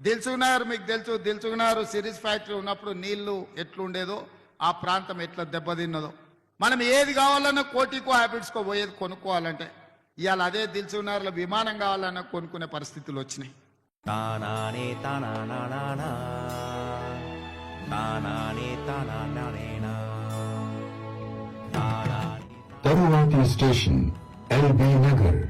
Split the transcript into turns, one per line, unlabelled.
దిల్సుకున్నారు మీకు తెలుసు దిల్సుకున్నారు series factory ఉన్నప్పుడు నీళ్ళు ఎట్లుండేదో ఆ ప్రాంతం ఎట్లా దెబ్బతిన్నదో. మనం ఏది కావాలన్నా కోటికో హ్యాబిట్స్కో పోయేది కొనుక్కోవాలంటే ఇవాళ అదే దిల్సుకున్నారులో విమానం కావాలన్నా కొనుక్కునే పరిస్థితులు వచ్చినాయి.
తరువాతి స్టేషన్ ఎల్బీ నగర్.